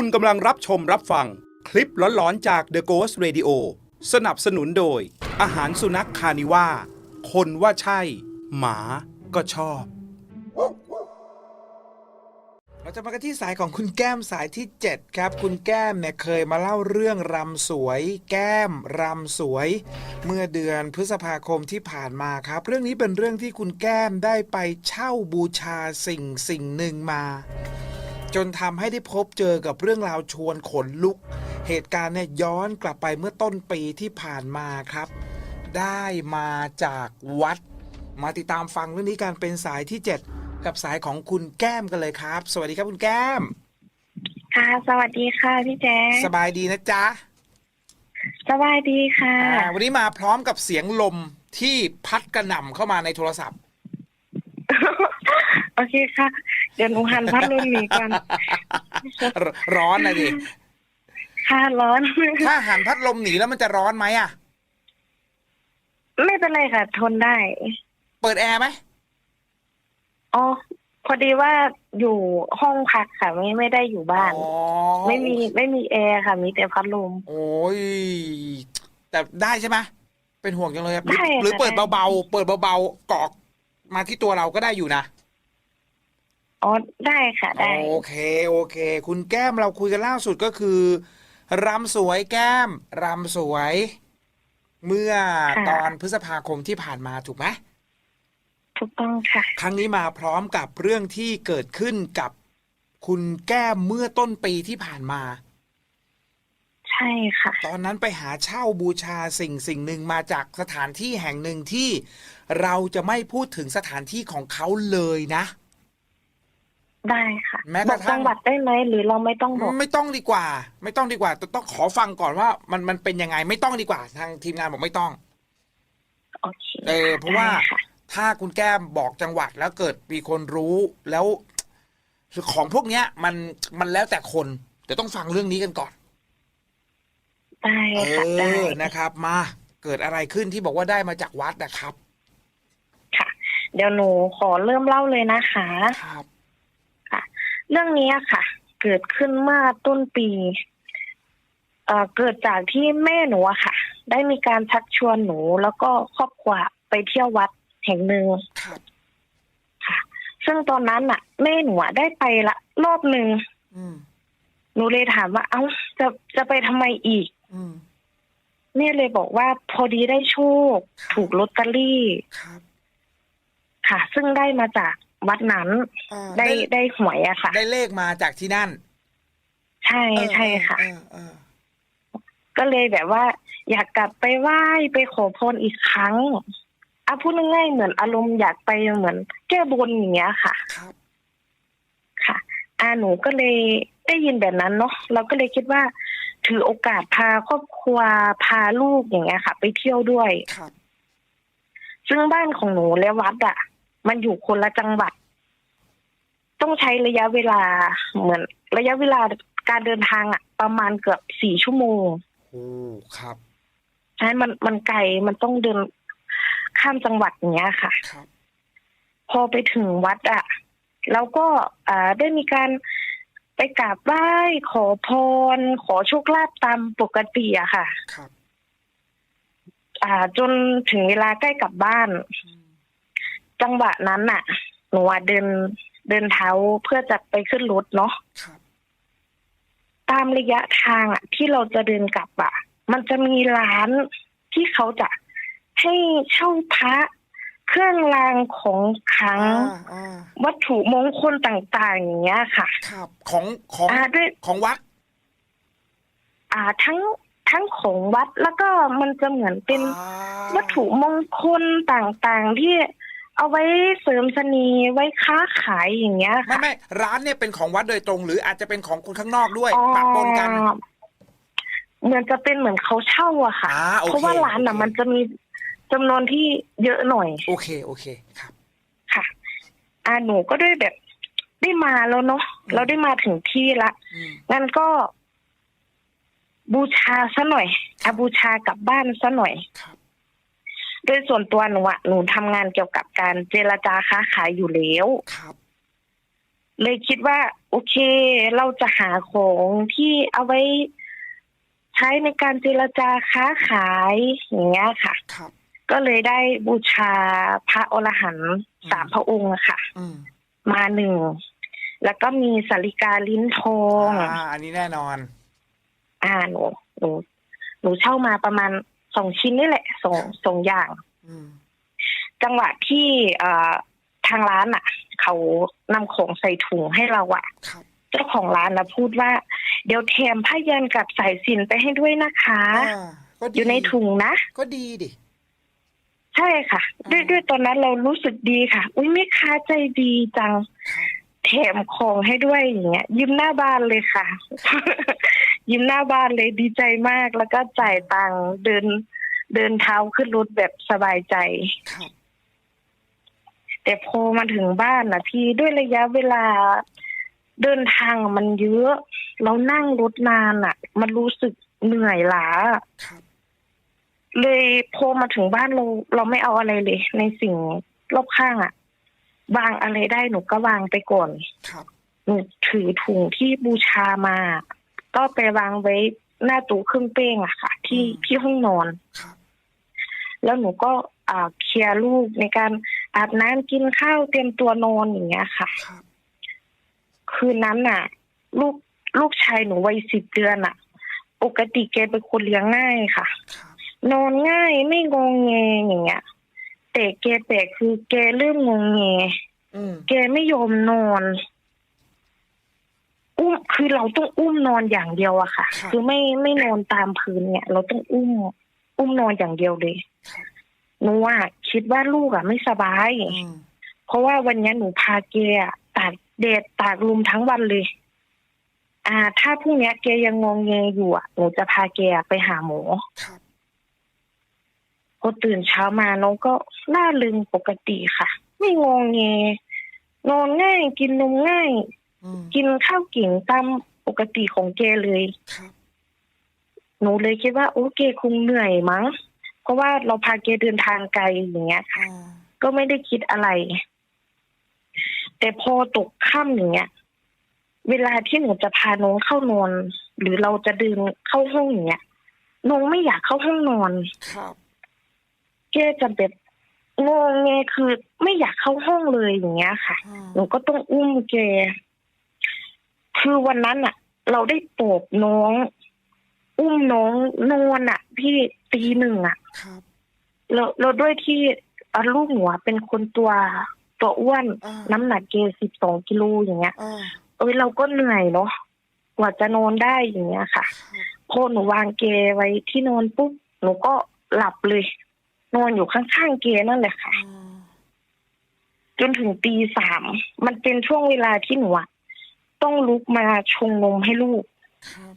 คุณกำลังรับชมรับฟัง คลิปหลอนๆจาก The Ghost Radio สนับสนุนโดย อาหารสุนัขคานิว่า คนว่าใช่ หมาก็ชอบ เราจะมากันที่สายของคุณแก้มสายที่ 7 ครับ คุณแก้มเนี่ยเคยมาเล่าเรื่องรำสวย แก้มรำสวย เมื่อเดือนพฤษภาคมที่ผ่านมาครับ เรื่องนี้เป็นเรื่องที่คุณแก้มได้ไปเช่าบูชาสิ่งสิ่งหนึ่งมา จนทำให้ได้พบเจอกับเรื่องราวชวนขนลุก เหตุการณ์เนี่ยย้อนกลับไปเมื่อต้นปีที่ผ่านมาครับ ได้มาจากวัด มาติดตามฟังเรื่องนี้กันเป็นสายที่ 7 กับสายของคุณแก้มกันเลยครับ สวัสดีครับคุณแก้ม ค่ะ สวัสดีค่ะพี่แจ๊คสบายดีนะจ๊ะสบายดีค่ะ อ่าวันนี้มาพร้อมกับเสียงลมที่พัดกระหน่ำเข้ามาในโทรศัพท์ โอเคค่ะ เดี๋ยวหนูหันพัดลมหนีก่อนรร้อนนะดิค่ะร้อน ถ้าหันพัดลมหนีแล้วมันจะร้อนไหมอะ ไม่เป็นไรค่ะ ทนได้ เปิดแอร์ไหมอ๋อพอดีว่าอยู่ห้องพักค่ะ ไม่ไม่ได้อยู่บ้าน อ๋อไม่มีไม่มีแอร์ค่ะ มีแต่พัดลม โอ้ย แต่ได้ใช่ไหมเป็นห่วงจังเลยอะหรือได้ค่ะหรือเปิดได้ เบาๆ เปิดเบาๆกรอกมาที่ตัวเราก็ได้อยู่นะ อ๋อได้ค่ะได้ โอเคโอเค คุณแก้มเราคุยกันล่าสุดก็คือรำสวยแก้มรำสวย เมื่อค่ะ ตอนพฤษภาคมที่ผ่านมาถูกไหมถูกต้องค่ะ ครั้งนี้มาพร้อมกับเรื่องที่เกิดขึ้นกับคุณแก้มเมื่อต้นปีที่ผ่านมา ใช่ค่ะ ตอนนั้นไปหาเช่าบูชาสิ่งสิ่งหนึ่งมาจากสถานที่แห่งหนึ่งที่ เราจะไม่พูดถึงสถานที่ของเขาเลยนะ ได้ค่ะแม้บกอระกทั่จังงหวัดได้ไหมหรือเราไม่ต้องบอก ไม่ต้องดีกว่า ไม่ต้องดีกว่าแต่ต้องขอฟังก่อนว่ามันมันเป็นยังไงไม่ต้องดีกว่า ทางทีมงานบอกไม่ต้อง โอเคเออเพราะว่า ได้ค่ะถ้าคุณแก้มบอกจังหวัดแล้วเกิดมีคนรู้แล้วของพวกเนี้ย มันมันแล้วแต่คนเดี๋ยวต้องฟังเรื่องนี้กันก่อน ได้เอค่ะได้อนะครับ มาเกิดอะไรขึ้นที่บอกว่าได้มาจากวัดนะครับค่ะเดี๋ยวหนูขอเริ่มเล่าเลยนะคะ ครับ เรื่องนี้อะค่ะ เกิดขึ้นเมื่อต้นปีเอ่อเกิดจากที่แม่หนูอะค่ะ ได้มีการชักชวนหนูแล้วก็ครอบครัวไปเที่ยววัดแห่งหนึ่งครับค่ะ ซึ่งตอนนั้นอะแม่หนูอะได้ไปละรอบหนึ่งอืมหนูเลยถามว่า เอ้าจะจะไปทำไมอีก อืมแม่เลยบอกว่าพอดีได้โชค ถูกลอตเตอรี่ครับ ค่ะ ซึ่งได้มาจาก วัดนั้นอ่าได้ได้หวยอะค่ะ ได้เลขมาจากที่นั่น ใช่ใช่ค่ะเออเออก็เลยแบบว่า อยากกลับไปไหว้ไปขอพรอีกครั้งอะพูดง่ายๆเหมือนอารมณ์อยากไปเหมือน แก้บนอย่างเงี้ยค่ะครับค่ะอาหนูก็เลยได้ยินแบบนั้นเนาะเราก็เลยคิดว่า ถือโอกาสพาครอบครัวพาลูกอย่างเงี้ยค่ะ ไปเที่ยวด้วยครับซึ่งบ้านของหนูและวัดอะ มันอยู่คนละจังหวัด ต้องใช้ระยะเวลาเหมือน ระยะเวลาการเดินทางอะประมาณเกือบสี่ชั่วโมงโอ้ครับใช่มันมันไกลมันต้องเดินข้ามจังหวัดอย่างเงี้ยค่ะครับพอไปถึงวัดอะแล้วก็อ่าได้มีการไปกราบไหว้ขอพร ขอโชคลาภตามปกติอะค่ะ ครับ อ่า จนถึงเวลาใกล้กลับบ้านอืม จังหวะนั้นน่ะ หนูอะเดินเดินเท้าเพื่อจะไปขึ้นรถเนาะครับตามระยะทางอะที่เราจะเดินกลับอะมันจะมีร้านที่เขาจะให้เช่าพระเครื่องรางของขลังอ่าอ่าวัตถุมงคลต่าง ๆ อย่างเงี้ยค่ะ ครับ ของของอ่าด้วยของวัด อ่าทั้งทั้งของวัดแล้วก็มันจะเหมือนเป็นอ่าวัตถุมงคลต่างๆที่ เอาไว้เสริมเสน่ห์ไว้ค้าขายอย่างเงี้ยไม่ค่ะไม่ร้านเนี่ยเป็นของวัดโดยตรง หรืออาจจะเป็นของคนข้างนอกด้วยปะปนกันอ๋อเหมือนจะเป็นเหมือนเขาเช่าอะค่ะ อ่าโอเคเพราะว่าร้านน่ะโอเค มันจะมีจำนวนที่เยอะหน่อยโอเคโอเคครับ ค่ะ อ่าหนูก็ด้วยแบบได้มาแล้วเนาะอืม เราได้มาถึงที่ละอืมงั้นก็ บูชาซะหน่อยอาบูชากลับบ้านซะหน่อย ครับ โดยส่วนตัวหนูอะหนูทำงานเกี่ยวกับการเจรจาค้าขายอยู่แล้ว ครับ เลยคิดว่า โอเค เราจะหาของที่เอาไว้ใช้ในการเจรจาค้าขายอย่างเงี้ยค่ะ ครับ ก็เลยได้บูชาพระอรหันต์สามพระองค์อะค่ะ อืมมาหนึ่ง แล้วก็มีสาริกาลิ้นทอง อ่าอันนี้แน่นอน อ่าหนูหนูหนูเช่ามาประมาณ สองชิ้นนี่แหละสองสองอย่างอืมจังหวะที่เอ่อทางร้านอะ เขานำของใส่ถุงให้เราอะครับเจ้าของร้านนะพูดว่า เดี๋ยวแถมผ้ายันกับสายสิญจนไปให้ด้วยนะคะอ่าก็ดีอยู่ในถุงนะ ก็ดีดิใช่ค่ะ ด้วยอ่าด้วยตอนนั้นเรารู้สึกดีค่ะ อุ้ยแม่ค้าใจดีจังครับแถมของให้ด้วยอย่างเงี้ยยิ้มหน้าบ้านเลยค่ะ ยิ้มหน้าบ้านเลยดีใจมาก แล้วก็จ่ายตังค์เดินเดินเท้าขึ้นรถแบบสบายใจ ครับแต่พอมาถึงบ้านนะพี่ด้วยระยะเวลาเดินทางมันเยอะ เรานั่งรถนานอะ มันรู้สึกเหนื่อยล้า ครับ เลยพอมาถึงบ้านเราเราไม่เอาอะไรเลย ในสิ่งรอบข้างอะ วางอะไรได้หนูก็วางไปก่อน ครับ หนูถือถุงที่บูชามา ก็ไปวางไว้หน้าตู้เครื่องเป้งอะค่ะ ที่ที่ห้องนอนครับแล้วหนูก็อ่าเคลียร์ลูกในการอาบน้ำกินข้าวเตรียมตัวนอนอย่างเงี้ยค่ะครับคืนนั้นน่ะ ลูกลูกชายหนูวัยสิบเดือนอะ ปกติแกเป็นคนเลี้ยงง่ายค่ะครับนอนง่ายไม่งงเงอย่างเงี้ยแต่แกแปลกคือแกเริ่มงงเงอืมแกไม่ยอมนอน อุ้มคือเราต้องอุ้มนอนอย่างเดียวอะค่ะ คือไม่ไม่นอนตามพื้นเนี่ย เราต้องอุ้ม อุ้มนอนอย่างเดียวเลยครับหนูอะคิดว่าลูกอะไม่สบาย อืมเพราะว่าวันนี้หนูพาแกอะตากแดดตากลมทั้งวันเลย อ่า ถ้าพรุ่งนี้แกยังงงเงอยู่อะหนูจะพาแกไปหาหมอครับพอตื่นเช้ามาน้องก็น่าลึงปกติค่ะ ไม่งงเงนอนง่ายกินนมง่ายอืม กินข้าวกิ่งตามปกติของแกเลยครับหนูเลยคิดว่าโอเคคงเหนื่อยมั้ง เพราะว่าเราพาแกเดินทางไกลอย่างเงี้ยค่ะอ่าก็ไม่ได้คิดอะไร แต่พอตกค่ำอย่างเงี้ย เวลาที่หนูจะพาน้องเข้านอน หรือเราจะเดินเข้าห้องอย่างเงี้ยน้องไม่อยากเข้าห้องนอนครับแกจะแบบงงเงคือไม่อยากเข้าห้องเลยอย่างเงี้ยค่ะอ่าหนูก็ต้องอุ้มแก คือวันนั้นอะเราได้โปบน้อง อุ้มน้องนอนอะพี่ตีหนึ่งอะครับแล้วแล้วด้วยที่อะลูกหนูอะเป็นคนตัวตัวอ้วนอ่าน้ำหนักเกสิบสองกิโลอย่างเงี้ยอ่าเอ้ยเราก็เหนื่อยเนาะกว่าจะนอนได้อย่างเงี้ยค่ะครับพอหนูวางเกไว้ที่นอนปุ๊บหนูก็หลับเลย นอนอยู่ข้างๆเกนั่นแหละค่ะอ่าจนถึงตีสามมันเป็นช่วงเวลาที่หนูอะ ต้องลุกมาชงนมให้ลูกครับ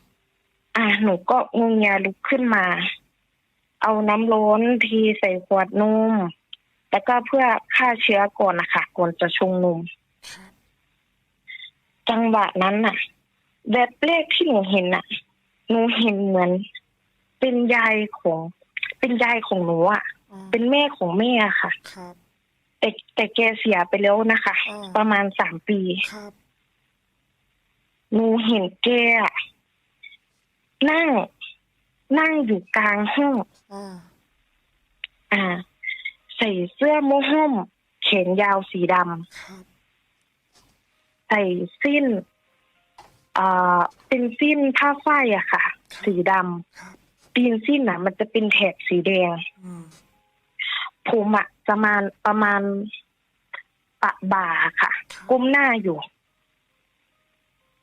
อะหนูก็งงเงียลุกขึ้นมา เอาน้ำร้อนทีใส่ขวดนมแล้วก็เพื่อฆ่าเชื้อก่อนนะคะก่อนจะชงนมครับจังหวะนั้นน่ะ แบบแรกที่หนูเห็นน่ะ หนูเห็นเหมือน เป็นยายของ เป็นยายของหนูอะอ่าเป็นแม่ของแม่อะค่ะครับแต่แต่แกเสียไปแล้วนะคะอ่าประมาณสามปีครับ หนูเห็นแกอะนั่ง นั่งอยู่กลางห้อง อ่า อ่า ใส่เสื้อโมห่มแขนยาวสีดครับำใส่สิ้นอ่าเป็นสิ้นผ้าฝ้ายอะค่ะ สีดครับำตีนสิ้นอะมันจะเป็นแถบสีแดง อืมผมอะประมาณประมาณปะบ่าค่ะก้มหน้าอยู่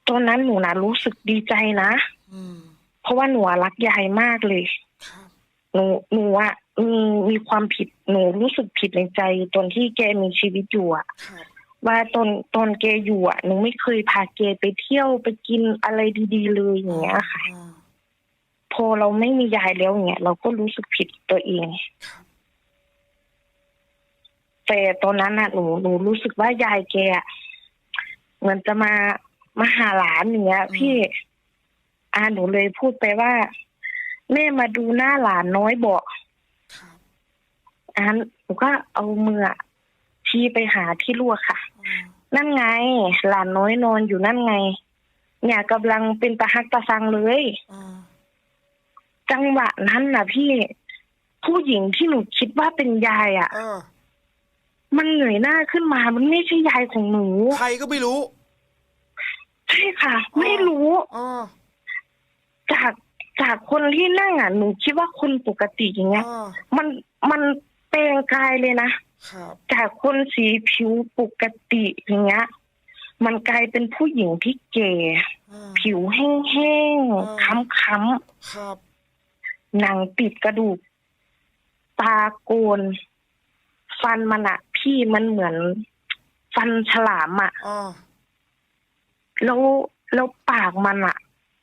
ตอนนั้นหนูนะรู้สึกดีใจนะอืมเพราะว่าหนูอะรักยายมากเลยครับหนูหนูอะมีมีความผิดหนูรู้สึกผิดในใจตอนที่แกมีชีวิตอยู่อะครับว่าตอนตอนแกอยู่อะหนูไม่เคยพาแกไปเที่ยวไปกินอะไรดี ๆ เลยอย่างเงี้ยค่ะอ่าพอเราไม่มียายแล้วอย่างเงี้ยเราก็รู้สึกผิดตัวเองครับแต่ตอนนั้นน่ะหนูหนูรู้สึกว่ายายแกอะเหมือนจะมา มาหาหลานอย่างเงี้ย พี่อาหนูเลยพูดไปว่า แม่มาดูหน้าหลานน้อยบอกครับอ่านหนูก็เอามืออะชี้ไปหาที่ลวกค่ะอ่านั่นไง หลานน้อยนอนอยู่นั่นไง เนี่ยกำลังเป็นตะฮักตะซังเลยอ่าจังหวะนั้นน่ะพี่ผู้หญิงที่หนูคิดว่าเป็นยายอะเออมันเหนื่อยหน้าขึ้นมา มันไม่ใช่ยายของหนู ใครก็ไม่รู้ ใช่ค่ะ ไม่รู้อ๋อจากจากคนที่นั่งอะหนูคิดว่าคนปกติอย่างเงี้ย อ๋อมันมันเปลงกายเลยนะ ครับจากคนสีผิวปกติอย่างเงี้ย มันกลายเป็นผู้หญิงที่เก๋อ่า ผิวแห้งอ่า ๆค้ำครับ ๆหนังติดกระดูก ตาโกน ฟันมันอะพี่มันเหมือน ฟันฉลามอะ อ๋อ แล้วแล้วปากมันอะ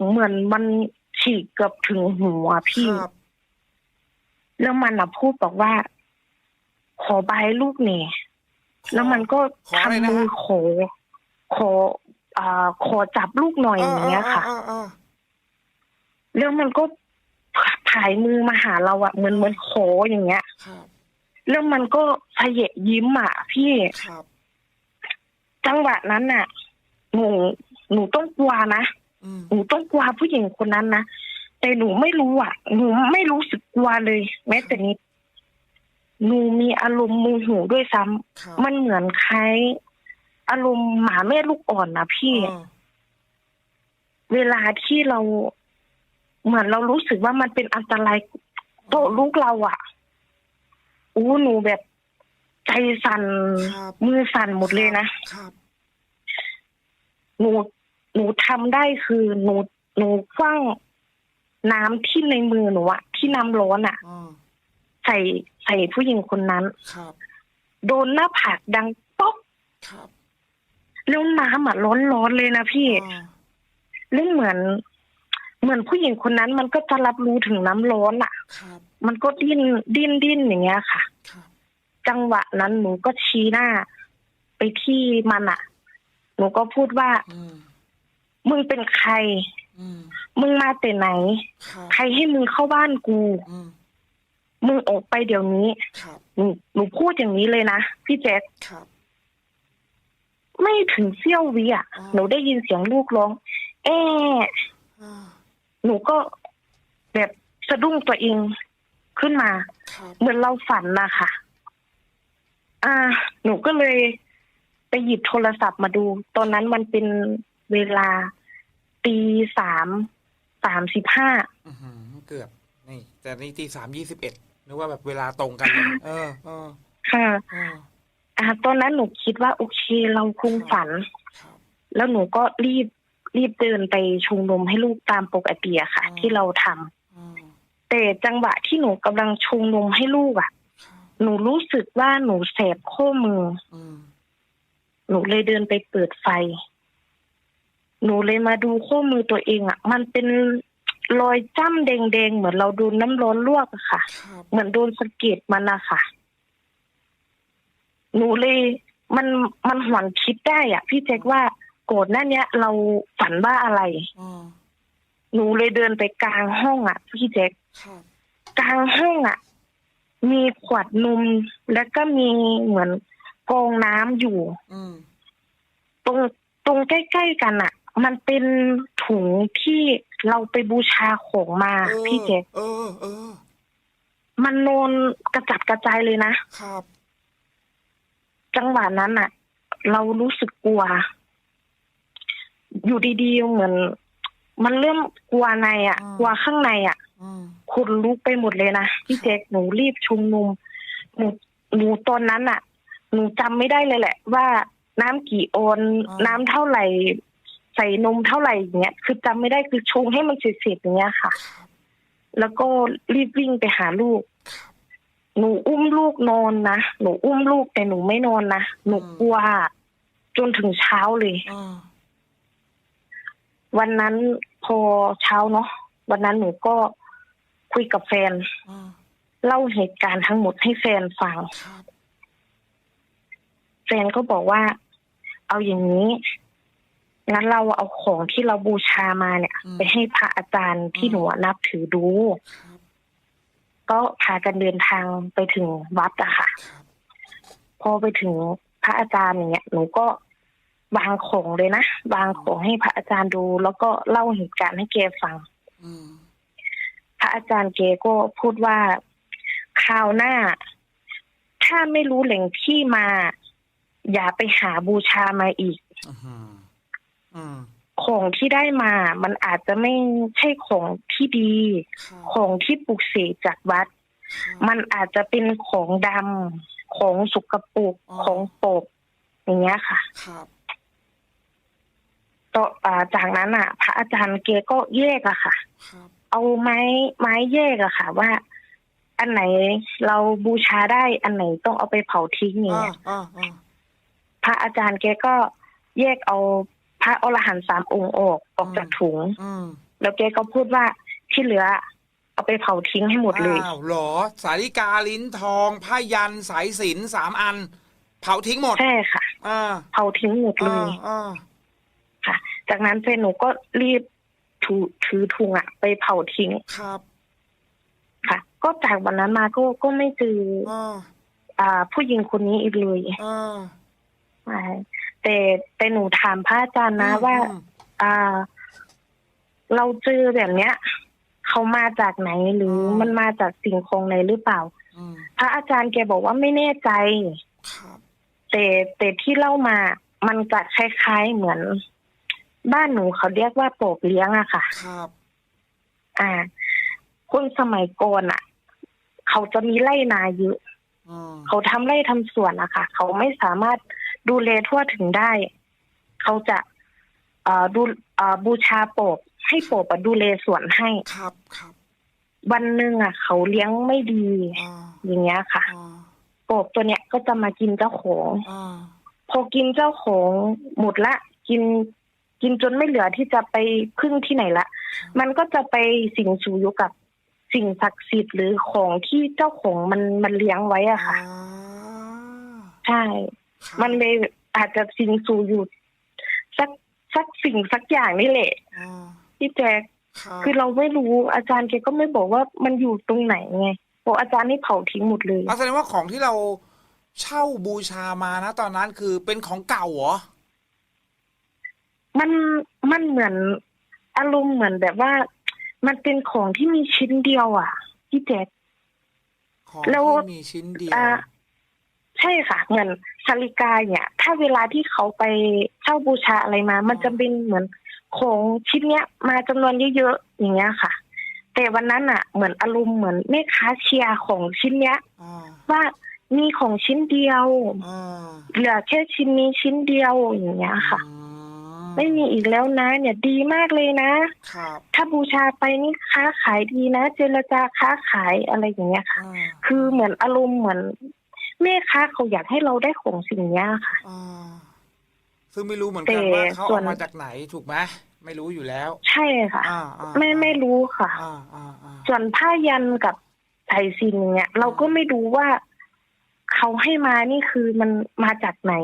เหมือนมันฉีกเกือบถึงหัวพี่ ครับ แล้วมันอะพูดบอกว่า ขอบายลูกเนี่ยแล้วมันก็ขออะไรนะทำมือฮะ ขอ ขออ่าขอจับลูกหน่อยอย่างเงี้ยค่ะ อ่าอ่าแล้วมันก็ผายมือมาหาเราอะเหมือนเหมือนขออย่างเงี้ย ครับ แล้วมันก็เสยะยิ้มอะพี่ ครับ จังหวะนั้นน่ะ หนูหนูต้องกลัวนะอืมหนูต้องกลัวผู้หญิงคนนั้นนะแต่หนูไม่รู้อะ หนูไม่รู้สึกกลัวเลย แม้แต่นิดหนูมีอารมณ์โมโหด้วยซ้ำครับมันเหมือนคล้ายอารมณ์หมาแม่ลูกอ่อนนะพี่อ๋อเวลาที่เราเหมือนเรารู้สึกว่ามันเป็นอันตรายโตะลูกเราอะอู้หนูแบบใจสั่นครับมือสั่นหมดเลยนะครับ หนูหนูทำได้คือหนูหนูคว้างน้ำที่ในมือหนูอะที่น้ำร้อนอะอ๋อใส่ใส่ผู้หญิงคนนั้นครับ โดนหน้าผากดังป๊อกครับแล้วน้ำอะร้อนร้อนๆเลยนะพี่อ๋อแล้วเหมือน เหมือนผู้หญิงคนนั้น มันก็จะรับรู้ถึงน้ำร้อนอะครับมันก็ดิ้นดิ้นดิ้นอย่างเงี้ยค่ะครับจังหวะนั้นหนูก็ชี้หน้า ไปที่มันอะ หนูก็พูดว่า อืมมึงเป็นใคร อืมมึงมาแต่ไหน ครับใครให้มึงเข้าบ้านกู อืมมึงออกไปเดี๋ยวนี้ ครับหนูหนูพูดอย่างนี้เลยนะพี่แจ๊คครับ ไม่ถึงเสี้ยววิอะอ๋อ หนูได้ยินเสียงลูกร้อง เอ๊อ่าหนูก็แบบสะดุ้งตัวเองขึ้นมา ครับเหมือนเราฝันนะคะอ่า หนูก็เลย ไปหยิบโทรศัพท์มาดู ตอนนั้นมันเป็นเวลาตีสามสามสิบห้าอื้อหือเกือบนี่ แต่นี่ตีสามยี่สิบเอ็ดนึกว่าแบบเวลาตรงกันเลยเออเออค่ะเอออ่าตอนนั้นหนูคิดว่าโอเคเราคงฝันครับแล้วหนูก็รีบรีบเดินไปชงนมให้ลูกตามปกติอะค่ะอ๋อที่เราทำอืมแต่จังหวะที่หนูกำลังชงนมให้ลูกอะครับหนูรู้สึกว่าหนูแสบข้อมืออืม หนูเลยเดินไปเปิดไฟ หนูเลยมาดูข้อมือตัวเองอะมันเป็นรอยจ้ำแดงๆ เหมือนเราโดนน้ำร้อนลวกอะค่ะครับเหมือนโดนสะเก็ดมันอะค่ะ หนูเลยมันมันหวนคิดได้อะพี่แจ็คว่าโกรธหน้าเนี้ยเราฝันว่าอะไรอ๋อหนูเลยเดินไปกลางห้องอะพี่แจ็คครับกลางห้องอะมีขวดนมแล้วก็มีเหมือน กองน้ำอยู่ อืมตรงตรงใกล้ๆกันอะมันเป็นถุงที่เราไปบูชาของมาเออพี่แจ็คเออเออ มันโนนกระจัดกระจายเลยนะครับ จังหวะนั้นอะเรารู้สึกกลัว อยู่ดีๆเหมือน มันเริ่มกลัวในอะกลัวข้างในอะอืมคุณลุกไปหมดเลยนะพี่แจ๊คหนูรีบชุมนุมหนูหนูตอนนั้นอะ หนูจำไม่ได้เลยแหละ ว่าน้ำกี่โอนอ่าน้ำเท่าไหร่ ใส่นมเท่าไหร่อย่างเงี้ยคือจำไม่ได้คือชงให้มันเสร็จๆอย่างเงี้ยค่ะครับแล้วก็รีบวิ่งไปหาลูกครับหนูอุ้มลูกนอนนะหนูอุ้มลูกแต่หนูไม่นอนนะหนูกลัวจนถึงเช้าเลยอ่าวันนั้นพอเช้าเนาะวันนั้นหนูก็คุยกับแฟนอ่าเล่าเหตุการณ์ทั้งหมดให้แฟนฟังครับแฟ นก็บอกว่า เอาอย่างนี้งั้นเราเอาของที่เราบูชามาเนี่ย ไปให้พระอาจารย์ที่หนูนับถือดูครับก็พากันเดินทางไปถึงวัดอะค่ะครับพอไปถึงพระอาจารย์อย่างเงี้ยหนูก็วางของเลยนะวางของให้พระอาจารย์ดู แล้วก็เล่าเหตุการณ์ให้แกฟังอืมพระอาจารย์เกก็พูดว่าคราวหน้า ถ้าไม่รู้แหล่งที่มา อย่าไปหาบูชามาอีกอืมอืมของที่ได้มา มันอาจจะไม่ใช่ของที่ดีครับของที่ปลุกเสกจากวัด มันอาจจะเป็นของดำของสุกปรกของโปกอย่างเงี้ยค่ะครับต่ออ่าจากนั้นอะ พระอาจารย์เกก็แยกอะค่ะครับเอาไม้ไม้แยกอะค่ะ ว่า อันไหนเราบูชาได้อันไหนต้องเอาไปเผาทิ้งอย่างอ่าเงี้ยอ่าอ่า พระอาจารย์แกก็แยกเอาพระอรหันต์สามองค์ออกออกจากถุงอืมแล้วแกก็พูดว่าที่เหลือ เอาไปเผาทิ้งให้หมดเลยอ้าวเหรอ สาริกาลิ้นทองผ้ายันสายสิญจนสามอัน เผาทิ้งหมดใช่ค่ะอ่าเผาทิ้งหมดเลอ่ายอ่าค่ะ จากนั้นแฟนหนูก็รีบถือถือถุงอะไปเผาทิ้งครับ ค่ะ ก็จากวันนั้นมาก็ก็ไม่เจออ่าอ่าผู้หญิงคนนี้อีกเลยอ่า ใช่แต่แต่หนูถามพระอาจารย์นะว่าอืมอ่า เราเจอแบบเนี้ยเขามาจากไหนหรืออมมันมาจากสิ่งของไหนหรือเปล่าอืมพระอาจารย์แกบอกว่าไม่แน่ใจครับแต่แต่ที่เล่ามา มันจะคล้ายๆเหมือน บ้านหนูเขาเรียกว่าโปกเลี้ยงอะค่ะครับ อ่า คนสมัยก่อนอะเขาจะมีไร่นาเยอะอืมเขาทำไร่ทำสวนอะค่ะ เขาไม่สามารถ ดูแลทั่วถึงได้ เขาจะเอ่อดูเอ่อบูชาโปกให้โปกอะดูแลสวนให้ครับครับวันหนึ่งอะเขาเลี้ยงไม่ดีอ่าอย่างเงี้ยค่ะอ่าโปกตัวเนี้ยก็จะมากินเจ้าของอ่าพอกินเจ้าของหมดละ กินกินจนไม่เหลือที่จะไปพึ่งที่ไหนละ มันก็จะไปสิงสู่อยู่กับสิ่งศักดิ์สิทธิ์หรือของที่เจ้าของมันมันเลี้ยงไว้อะค่ะอ่าใช่ครับ มันเลยอาจจะสิงสู่อยู่สักสักสิ่งสักอย่างนี่แหละอ่าพี่แจ๊คครับคือเราไม่รู้อาจารย์แกก็ไม่บอกว่ามันอยู่ตรงไหนไงบอกอาจารย์นี่เผาทิ้งหมดเลยเอาแสดงว่าของที่เราเช่าบูชามานะ ตอนนั้นคือเป็นของเก่าเหรอ มันมันเหมือนอารมณ์เหมือนแบบว่า มันเป็นของที่มีชิ้นเดียว อะพี่แจ๊คของแล้วที่มีชิ้นเดียวอ่า ใช่ค่ะ เหมือนสาริกาเนี่ย ถ้าเวลาที่เขาไปเช่าบูชาอะไรมา มันจะเป็นเหมือนของชิ้นเนี้ย มาจำนวนเยอะๆอย่างเงี้ยค่ะ แต่วันนั้นอะ เหมือนอารมณ์เหมือนแม่ค้าเชียร์ของชิ้นเนี้ยอ่าว่ามีของชิ้นเดียวอ่าเหลือแค่ชิ้นนี้ชิ้นเดียวอย่างเงี้ยค่ะอืไม่มีอีกแล้วนะ เนี่ยดีมากเลยนะครับถ้าบูชาไปนี่ค้าขายดีนะ เจรจาค้าขายอะไรอย่างเงี้ยค่ะอ่าคือเหมือนอารมณ์เหมือน แม่ค้าเขาอยากให้เราได้ของสิ่งเนี้ยค่ะ อ่าซึ่งไม่รู้เหมือนกันแต่ว่าเขาส่วเอาน มาจากไหนถูกไหมไม่รู้อยู่แล้ว ใช่ค่ะ อ่าอ่าไม่ไม่รู้ค่ะ อ่าอ่าอ่าส่วนผ้ายันกับไถ่ซินเนี่ย เราก็ไม่รู้ว่าเขาให้มานี่คือมันมาจากไหน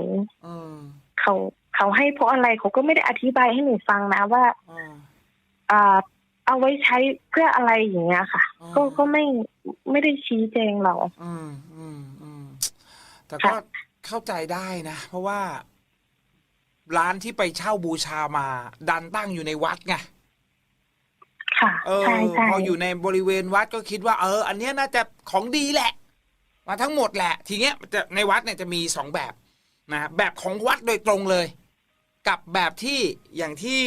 อืมเขาเขาให้เพราะอะไรเขาก็ไม่ได้อธิบายให้หนูฟังนะว่าอ่า อ่าเอาไว้ใช้เพื่ออะไรอย่างเงี้ยค่ะอ๋อก็ก็ไม่ไม่ได้ชี้แจงเรา อืมอืมอืม แต่ค่ะก็เข้าใจได้นะ เพราะว่า ร้านที่ไปเช่าบูชามา ดันตั้งอยู่ในวัดไงค่ะเออใช่ใช่พออยู่ในบริเวณวัดก็คิดว่า เออ อันเนี้ยน่าจะของดีแหละ มาทั้งหมดแหละ ทีเนี้ยจะในวัดเนี่ยจะมีสองแบบนะแบบของวัดโดยตรงเลย กับแบบที่อย่างที่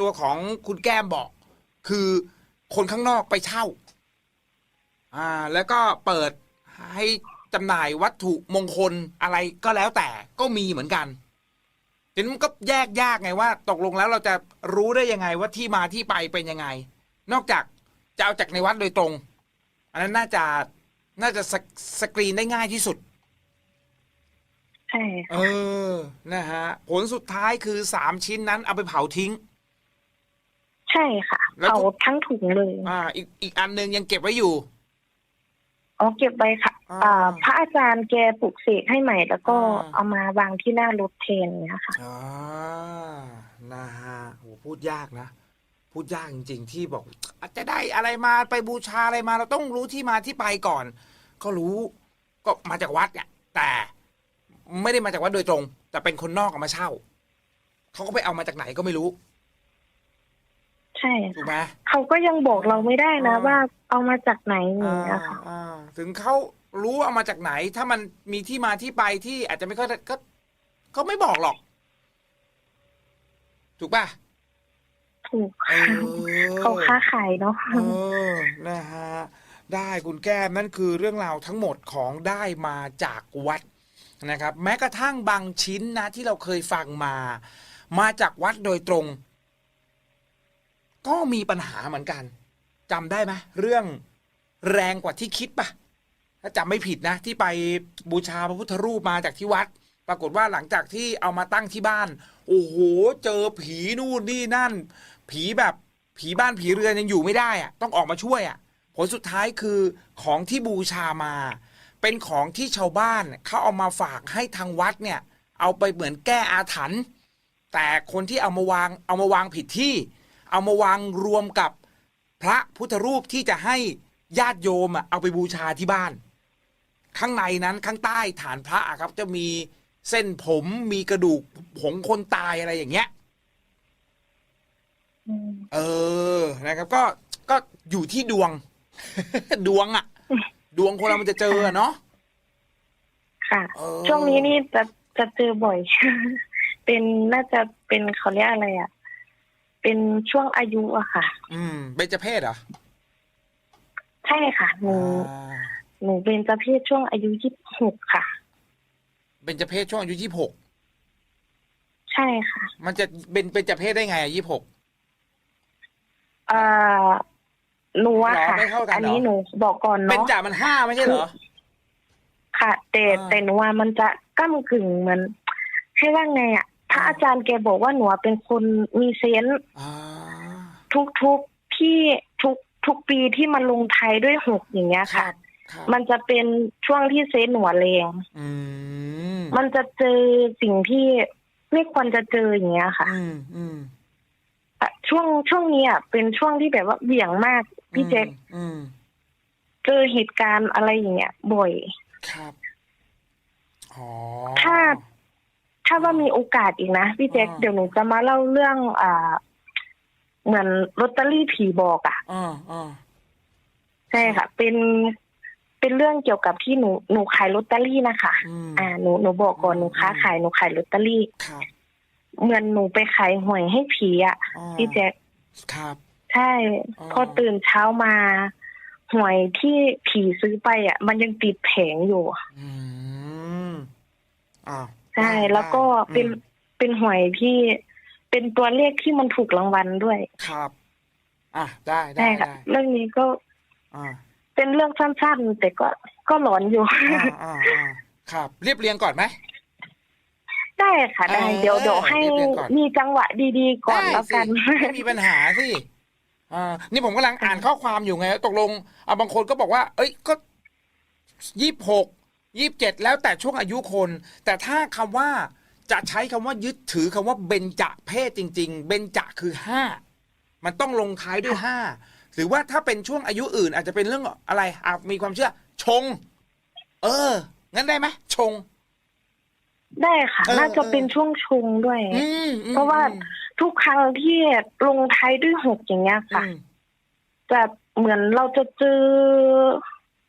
ตัวของคุณแก้มบอก คือคนข้างนอกไปเช่า อ่า แล้วก็เปิดให้ จำหน่ายวัตถุมงคลอะไรก็แล้วแต่ก็มีเหมือนกันทีนี้มันก็แยกยากไงว่า ตกลงแล้วเราจะรู้ได้ยังไงว่าที่มาที่ไปเป็นยังไง นอกจากจะเอาจากในวัดโดยตรง อันนั้นน่าจะน่าจะสกสกรีนได้ง่ายที่สุดใช่เออนะฮะผลสุดท้ายคือสามชิ้นนั้นเอาไปเผาทิ้ง ใช่ค่ะแล้วเผาทุกทั้งถุงเลย อ่า อีกอีกอันหนึงยังเก็บไว้อยู่ อ๋อเก็บไว้ค่ะอ่าอ่าพระอาจารย์แกปลุกเสกให้ใหม่ แล้วก็อ่าเอามาวางที่หน้ารถเทนอย่างเนี้ยค่ะอ่านะฮะโหพูดยากนะ พูดยากจริง ๆ ที่บอกอาจจะได้อะไรมาไปบูชาอะไรมาเราต้องรู้ที่มาที่ไปก่อน ก็รู้ก็มาจากวัดเนี่ยแต่ไม่ได้มาจากวัดโดยตรง แต่เป็นคนนอกเอามาเช่าเขาก็ไปเอามาจากไหนก็ไม่รู้ ใช่ถูกไหมเขาก็ยังบอกเราไม่ได้นะอ่าว่าเอามาจากไหนอย่างเงี้อ่ายค่ะอ่าถึงเขารู้ว่าเอามาจากไหน ถ้ามันมีที่มาที่ไปที่อาจจะไม่ค่อยก็เขาไม่บอกหรอก ถูกป่ะถูกเอค่ะอเขาค้าขายเนาะเออนะฮะได้คุณแก้มนั่นคือเรื่องราวทั้งหมดของได้มาจากวัดนะครับ แม้กระทั่งบางชิ้นนะที่เราเคยฟังมา มาจากวัดโดยตรง ก็มีปัญหาเหมือนกันจำได้ไหมเรื่องแรงกว่าที่คิดปะถ้าจำไม่ผิดนะ ที่ไปบูชาพระพุทธรูปมาจากที่วัด ปรากฏว่าหลังจากที่เอามาตั้งที่บ้าน โอ้โห เจอผีนู่นนี่นั่น ผีแบบผีบ้านผีเรือนยังอยู่ไม่ได้อะต้องออกมาช่วยอะผลสุดท้ายคือของที่บูชามา เป็นของที่ชาวบ้านเขาเอามาฝากให้ทางวัดเนี่ย เอาไปเหมือนแก้อาถรรพ์แต่คนที่เอามาวางเอามาวางผิดที่ เอามาวางรวมกับพระพุทธรูปที่จะให้ญาติโยมอะเอาไปบูชาที่บ้าน ข้างในนั้นข้างใต้ฐานพระอะครับ จะมีเส้นผมมีกระดูกผงคนตายอะไรอย่างเงี้ย อืมเออนะครับ ก็ก็อยู่ที่ดวง ดวงอะดวงคนเรามันจะเจออะเนาะค่ะ เออช่วงนี้นี่จะจะเจอบ่อย เป็นน่าจะเป็นเขาเรียกอะไรอะ เป็นช่วงอายุอะค่ะ อืมเบญจเพศเหรอใช่ค่ะหนูอ่าหนูเป็นประเภทช่วงอายุยี่สิบหกค่ะ เบญจเพศช่วงอายุยี่หกใช่ค่ะ มันจะเป็นเบญจเพศได้ไงอะยี่หก เอ่อหนูอะหรอค่ะไม่เท่ากันเหรออั อันนี้หนูบอกก่อนเบญเนาะจามันห้าไม่ใช่เหรอ ค่ะแต่อ่า แต่หนูว่ามันจะก้ากึ่งเหมือนให้ว่าไงอะ พระอ่าอาจารย์แกบอกว่าหนูเป็นคนมีเซนส์อ่าทุกทุกๆที่ทุกทุกปีที่มันลงท้ายด้วยหกอย่างเงี้ยครัค่ะบครับมันจะเป็นช่วงที่เซนส์หนูแรงอืมมันจะเจอสิ่งที่ไม่ควรจะเจออย่างเงี้ยค่ะอืมอืมอะช่วงช่วงนี้อะเป็นช่วงที่แบบว่าเบี่ยงมากพี่แจ็คอืมเจอเหตุการณ์อะไรอย่างเงี้ยบ่อย ครับอ๋อถ้า ถ้าว่ามีโอกาสอีกนะพี่แจ็คอ่าเดี๋ยวหนูจะมาเล่าเรื่องอ่าเหมือนลอตเตอรี่ผีบอกอะอ่าอ่าใช่ค่ะ เป็นเป็นเรื่องเกี่ยวกับที่หนูหนูขายลอตเตอรี่นะคะอืมอ่าหนูหนูบอกก่อนอืมหนูค้าขายหนูขายลอตเตอรี่ครับเหมือนหนูไปขายหวยให้ผีอะอ่าพี่แจ็คครับใช่อ๋อพอตื่นเช้ามาหวยที่ผีซื้อไปอะ มันยังติดแผงอยู่ อืมอ้าว ใช่ได้แล้วก็ได้เป็นอืมเป็นหวยที่เป็นตัวเลขที่มันถูกรางวัลด้วย ครับ อะได้ได้ใช่ค่ะได้เรื่องนี้ก็อ่าเป็นเรื่องสั้นๆแต่ก็ก็หลอนอยู่อ่าอ่าอ่าครับ เรียบเรียงก่อนไหมได้ค่ะได้เออเดี๋ยวเดี๋ยวให้เรียบเรียงก่อนมีจังหวะดีๆก่อนได้แล้วสิกันไม่มีปัญหาสิอ่านี่ผมกำลังอ่านข้อความอยู่ไงตกลงอะบางคนก็บอกว่า เอ้ยก็ยี่หก ยี่บเจ็ดแล้วแต่ช่วงอายุคน แต่ถ้าคำว่าจะใช้คำว่ายึดถือคำว่าเบญจเพศจริง ๆ เบญจคือห้ามันต้องลงท้ายด้วยห้าหรือว่าถ้าเป็นช่วงอายุอื่น อาจจะเป็นเรื่องอะไรอะมีความเชื่อ ชง เออ งั้นได้ไหมชง ได้ค่ะเออน่าจะเออเป็นช่วงชงด้วยอืมอืมเพราะว่าอืมทุกครั้งที่ลงท้ายด้วยหกอย่างเงี้ยค่ะอืมจะเหมือนเราจะเจอ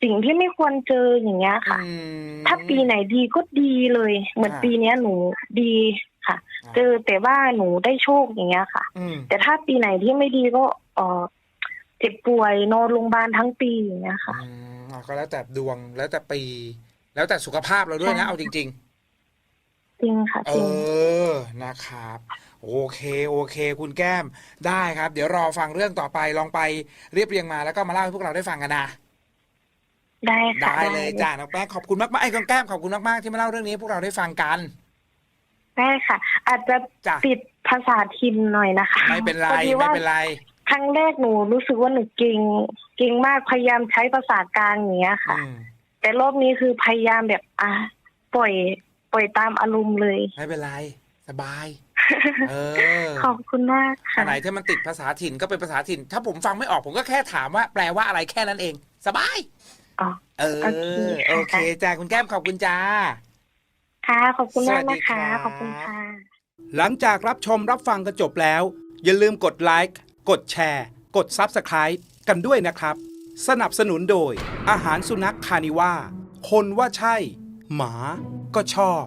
สิ่งที่ไม่ควรเจออย่างเงี้ยค่ะอืมถ้าปีไหนดีก็ดีเลย เหมือนอ่าปีเนี้ยหนูดีค่ะอ่าเจอแต่ว่าหนูได้โชคอย่างเงี้ยค่ะอืมแต่ถ้าปีไหนที่ไม่ดีก็เออเจ็บป่วยนอนโรงพยาบาลทั้งปีอย่างเงี้ยค่ะอืมอะก็แล้วแต่ดวงแล้วแต่ปี แล้วแต่สุขภาพเราด้วยใช่นะเอาจริงจริงค่ะๆเอจริงอนะครับ โอเค โอเค คุณแก้ม ได้ครับ เดี๋ยวรอฟังเรื่องต่อไป ลองไปเรียบเรียงมาแล้วก็มาเล่าให้พวกเราได้ฟังกันนะ ได้ค่ะได้เลยจ้าน้องแป้งขอบคุณมากๆไอ้คุณแก้มขอบคุณมากๆที่มาเล่าเรื่องนี้ให้พวกเราได้ฟังกัน ได้ค่ะ อาจจะจ้ะ ติดภาษาทินหน่อยนะคะไม่เป็นไรพอดีไม่ว่าเป็นไร ครั้งแรกหนูรู้สึกว่าหนูเก่งเก่งมากพยายามใช้ภาษากลางอย่างเงี้ยค่ะ อืมแต่รอบนี้คือพยายามแบบอะปล่อย ปล่อยตามอารมณ์เลย ไม่เป็นไร สบาย เออขอบคุณมากอัค่ะ นไหนที่มันติดภาษาถิ่นก็เป็นภาษาถิ่น ถ้าผมฟังไม่ออกผมก็แค่ถามว่าแปลว่าอะไรแค่นั้นเอง สบาย อ๋อ เออ โอเคค่ะ โอเคจ้าคุณแก้มขอบคุณจ้า ค่ะ ขอบคุณมากสวัสดีนะคะครับ ขอบคุณค่ะ หลังจากรับชมรับฟังกันจบแล้ว อย่าลืมกดไลค์กดแชร์ กด Subscribe กันด้วยนะครับ สนับสนุนโดย อาหารสุนัขคานิว่า คนว่าใช่ หมาก็ชอบ